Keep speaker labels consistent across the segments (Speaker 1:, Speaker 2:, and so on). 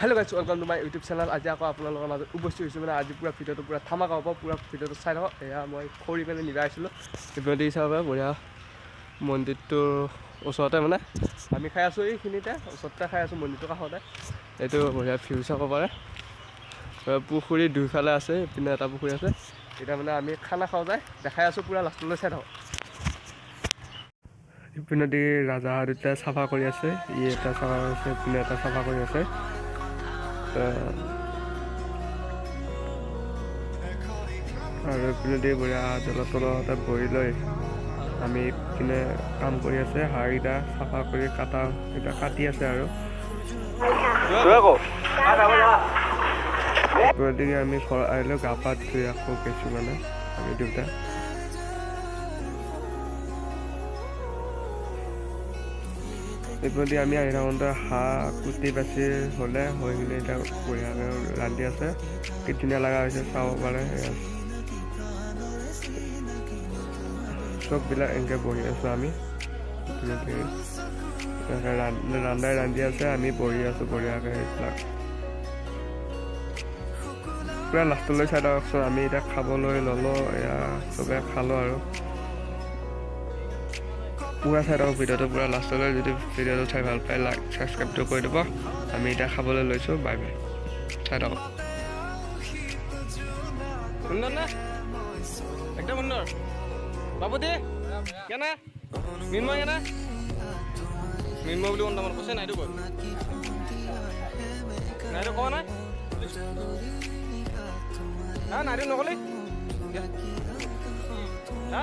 Speaker 1: Hello' guys welcome to my YouTube channel আজি আকৌ আপোনালোকৰ মাজত উপস্থিত হৈছোঁ মানে আজি পূৰা ভিডিঅ'টো পূৰা ধামাকা হ'ব পূৰা ভিডিঅ'টো চাই থাকক। এয়া মই খৰি পিনে নিবাই আছিলোঁ। ইপিনে হিচাপে বঢ়িয়া মন্দিৰটোৰ ওচৰতে মানে। আমি খাই আছোঁ এইখিনিতে ওচৰতে খাই আছোঁ মন্দিৰটোৰ কাষতে। এইটো বঢ়িয়া ভিউ চাব পাৰে। পুখুৰী দুইফালে আছে ইপিনে এটা পুখুৰী আছে। এতিয়া মানে আমি খানা খাওঁ যায় দেখাই আছোঁ পূৰা লাষ্টলৈ চাই থাকক। ইপিনেদি ৰাজাহঁত দুটা চাফা কৰি আছে ই এটা চাফা কৰিছে ইপিনে এটা চাফা কৰি আছে। আৰু ইপিনেদি বঢ়িয়া জলৰ তলতে বহি লৈ আমি ইপিনে কাম কৰি আছে হাঁহকেইটা চাফা কৰি কাটা এতিয়া কাটি আছে আৰু। আমি ঘৰ আহিলোঁ গা পা ধুই আকৌ গৈছোঁ মানে আমি দুটা। ইপিনেদি আমি আহি থাকোঁতে হাঁহ কুটি বাচি হ'লে হৈ কিনে এতিয়া বঢ়িয়াকৈ ৰান্ধি আছে। কি লগা হৈছে, চাব পাৰে। চববিলাক এনেকৈ বহি আছোঁ আমি। ৰান্ধাই ৰান্ধি আছে, আমি বহি আছোঁ বঢ়িয়াকৈ এইবিলাক। পূৰা লাষ্টলৈ চাই থাককচোন আমি এতিয়া খাবলৈ ল'লোঁ, এয়া চবে খালোঁ আৰু। পূৰা চাই থাকক, ভিডিঅ'টো পূৰা লাষ্টলৈ যদি ভিডিঅ'টো চাই ভালো পায় লাইক ছাবস্ক্ৰাইবটো কৰি দিব। আমি এতিয়া খাবলৈ লৈছোঁ বাই বাই চাই থাকক।
Speaker 2: সুন্দর না? একদম সুন্দর বাবু দে কেনা? মিনময় কেনা? মিনময় বুলি কোনটা কৈছে, নাইটো কৈ নাইটো কোৱা নাই হা, নাইটো নকলি? হা?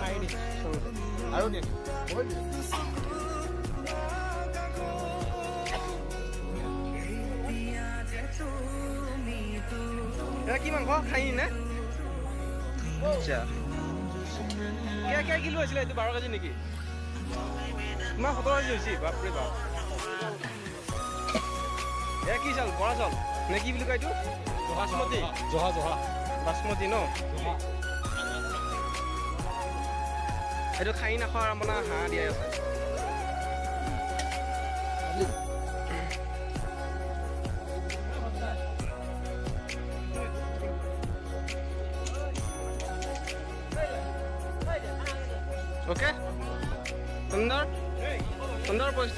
Speaker 2: মাৰি দি আৰু দি এটা কি মাংস খাই নে আচ্ছা কিয় কিয় কিলো হৈছিলে এইটো বাৰ কেজি নেকি ইমান সোতৰ কেজি হৈছে, বাপৰে বাপ। এয়া কি চাউল? বৰা চাউল? নে কি বুলি কয় এইটো? বাচমতি
Speaker 3: জহা জহা
Speaker 2: বাচমতি ন? এইটো খাই নাখোৱা আপোনাৰ হাঁহ দিয়াই আছে। অ'কে? সুন্দৰ? తొందరపోయి